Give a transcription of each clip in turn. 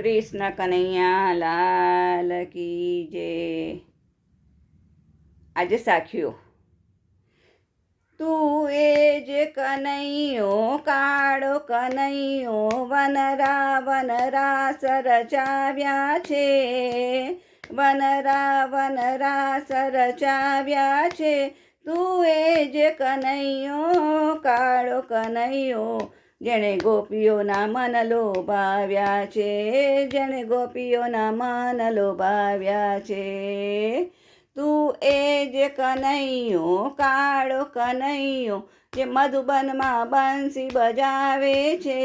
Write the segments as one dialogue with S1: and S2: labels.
S1: કૃષ્ણ કનૈયા, લાલ કી જે આજે સાખ્યો તું એ જ કનૈયો, કાળો કનૈયો વનરા વનરા સરચાવ્યા છે. વનરા વનરા સરચાવ્યા છે. તું એ જ કનૈયો, કાળો કનૈયો જેણે ગોપીઓના મન લોભાવ્યા છે, જેણે ગોપીઓના મન લોભાવ્યા છે. તું એ જે કનૈયો, કાળો કનૈયો, જે મધુબનમાં બંસી બજાવે છે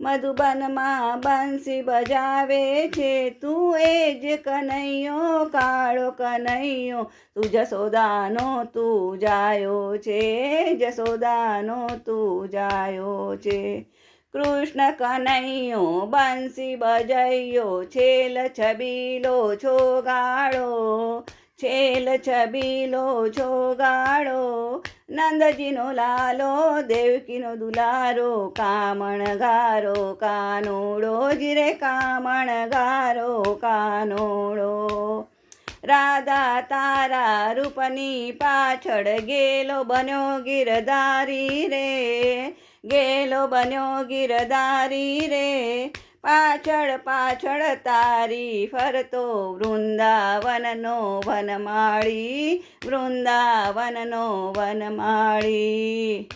S1: મધુબનમાં બંસી બજાવે છે. તું એ જ કનૈયો, કાળો કનૈયો તું જસોદાનો તું જાયો છે. જસોદાનો તું જાયો છે. કૃષ્ણ કનૈયો, બંસી બજૈયો, છેલ છબીલો છો ગાળો છેલ છબીલો છો ગાળો નંદજીનો લાલો, દેવકીનો દુલારો કામણ ગારો કાનોડો, જીરે કામણ ગારો કાનોડો. રાધા તારા રૂપની પાછળ ગેલો બન્યો ગિરધારી રે, ગેલો બન્યો ગિરધારી રે. પાછળ પાછળ તારી ફરતો વૃંદાવનનો વનમાળી વૃંદાવનનો વનમાળી.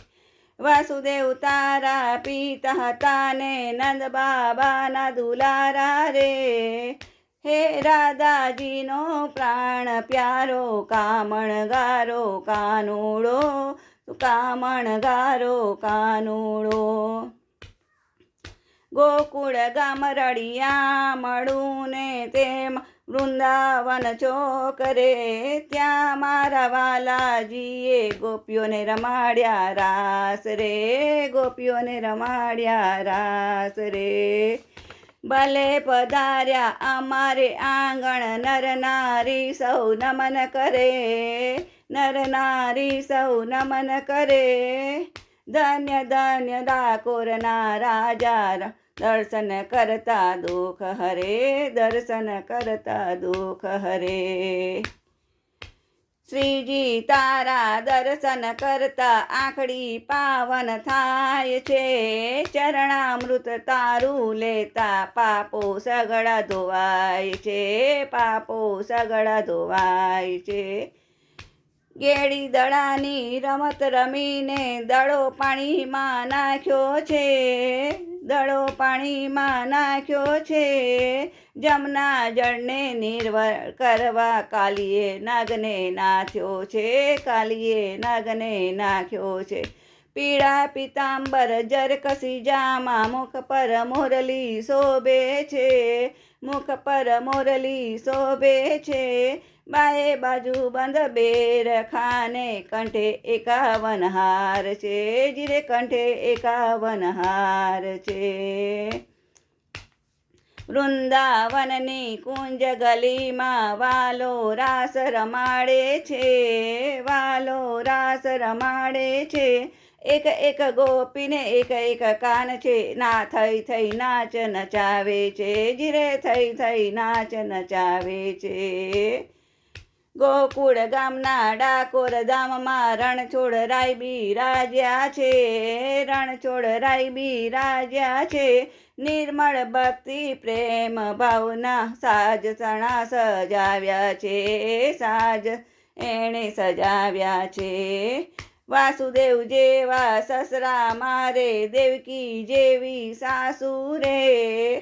S1: વાસુદેવ તારા પિતા હતા ને નંદ બાબાના દુલારા રે. હે રાધાજીનો પ્રાણ પ્યારો કામણ ગારો કાનુડો કામણ ગારો કાનુડો. ગોકુળ ગામ રળિયા મળું ને તેમ વૃંદાવન ચોકરે ત્યાં મારા વાલાજીએ ગોપીઓને રમાડ્યા રાસ રે, ગોપીઓને રમાડ્યા રાસ રે. ભલે પધાર્યા અમારે આંગણ નર નારી સૌ નમન કરે, નર નારી સૌ નમન કરે. ધન્ય ધન્ય ડાકોરના રાજા દર્શન કરતા દુઃખ હરે, દર્શન કરતા દુઃખ હરે. શ્રીજી તારા દર્શન કરતા આંખડી પાવન થાય છે. ચરણામૃત તારું લેતા પાપો સગડા ધોવાય છે. પાપો સગડા ધોવાય છે. ગેડી દડાની રમત રમીને દડો પાણીમાં નાખ્યો છે. દડો પાણીમાં નાખ્યો છે. જમના જળને નિર્વર કરવા કાલીએ નાગને નાથ્યો છે. કાલીએ નાગને નાખ્યો છે. પીળા પિતાંબર જરકસી જામા મુખ પર મોરલી શોભે છે. મુખ પર મોરલી શોભે છે. બાએ બાજુ બંધ બેર ખાને કંઠે એકાવન હાર છે. જીરે કંઠે એકાવન હાર છે. વૃંદાવનની કુંજ ગલીમાં વાલો રાસ રમાડે છે. વાલો રાસ રમાડે છે. એક એક ગોપીને એક એક કાન છે. ના થઈ થઈ નાચ નચાવે છે. જીરે થઈ થઈ નાચ નચાવે છે. ગોકુળ ગામના ડાકોર ધામમાં રણછોડ રાય બી રાજ્યા છે. રણછોડ રાય બી રાજ્યા છે. નિર્મળ ભક્તિ પ્રેમ ભાવના સાજ સણા સજાવ્યા છે. સાજ એણે સજાવ્યા છે. વાસુદેવ જેવા સસરા મારે દેવકી જેવી સાસુ રે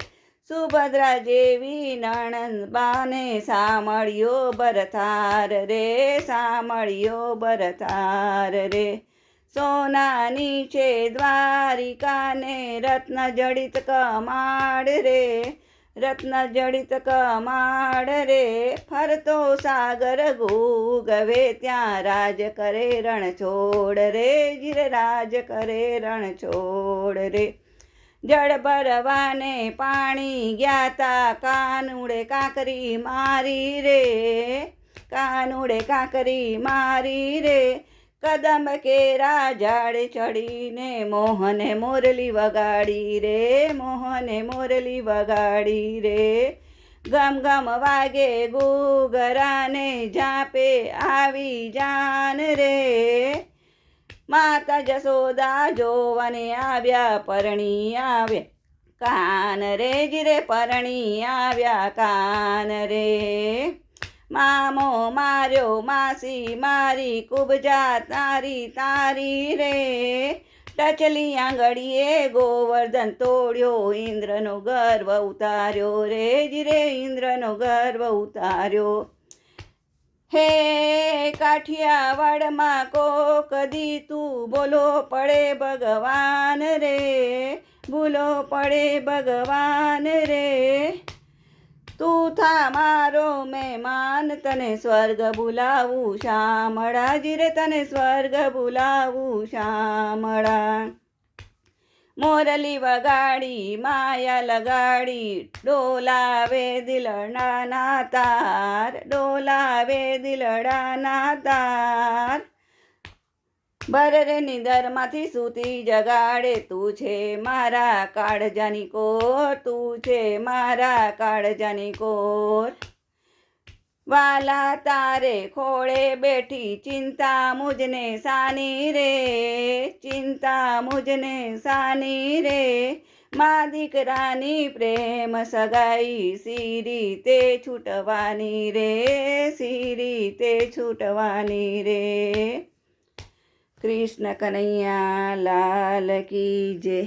S1: સુભદ્રા જેવી નણંદ બાને સામળ્યો બરથાર રે સામળ્યો બરથાર રે. સોનાની છે દ્વારિકાને રત્ન જડિત કમાડ રે, રત્ન જડિત કમાડ રે. ફરતો સાગર ગૂગવે ત્યાં રાજ કરે રણછોડ રે જીર રાજ કરે રણછોડ રે. જળ ભરવાને પાણી ગ્યાતા, કાનુડે કાકરી મારી રે. કાનુડે કાકરી મારી રે. કદમ કેરા ઝાડ ચડીને મોહને મોરલી વગાડી રે, મોહને મોરલી વગાડી રે. ગમ ગમ વાગે ગુગરાને જાપે આવી જાન રે. માતા જસોદા જોવાને આવ્યા, પરણી આવ્યા કાન રે જીરે પરણી આવ્યા, કાન રે. મામો માર્યો, માસી મારી, કુબજા તારી તારી રે. ટચલી આંગળીએ ગોવર્ધન તોડ્યો, ઇન્દ્રનો ગર્વ ઉતાર્યો. રે જીરે ઇન્દ્રનો ગર્વ ઉતાર્યો. હે કાઠિયાવાડમાં કોક દી તું બોલો પડે ભગવાન રે ભૂલો પડે ભગવાન રે. તું થા મારો મહેમાન, તને સ્વર્ગ બોલાવું શામળા જીરે તને સ્વર્ગ બોલાવું શામળા મોરલી વગાડી માયા લગાડી ડોલાવે દિલડાના તાર ડોલાવે દિલડાના તાર બરરે નિદરમાંથી સૂતી જગાડે, તું છે મારા કાળજાની કોર, તું છે મારા કાળજાની કોર. વાલા તારે ખોળે બેઠી, ચિંતા મુજને સાની રે, ચિંતા મુજને સાની રે. મા દીકરાની પ્રેમ સગાઈ સી રીતે છૂટવાની રે સી રીતે છૂટવાની રે. કૃષ્ણ કનૈયા લાલ કી જય.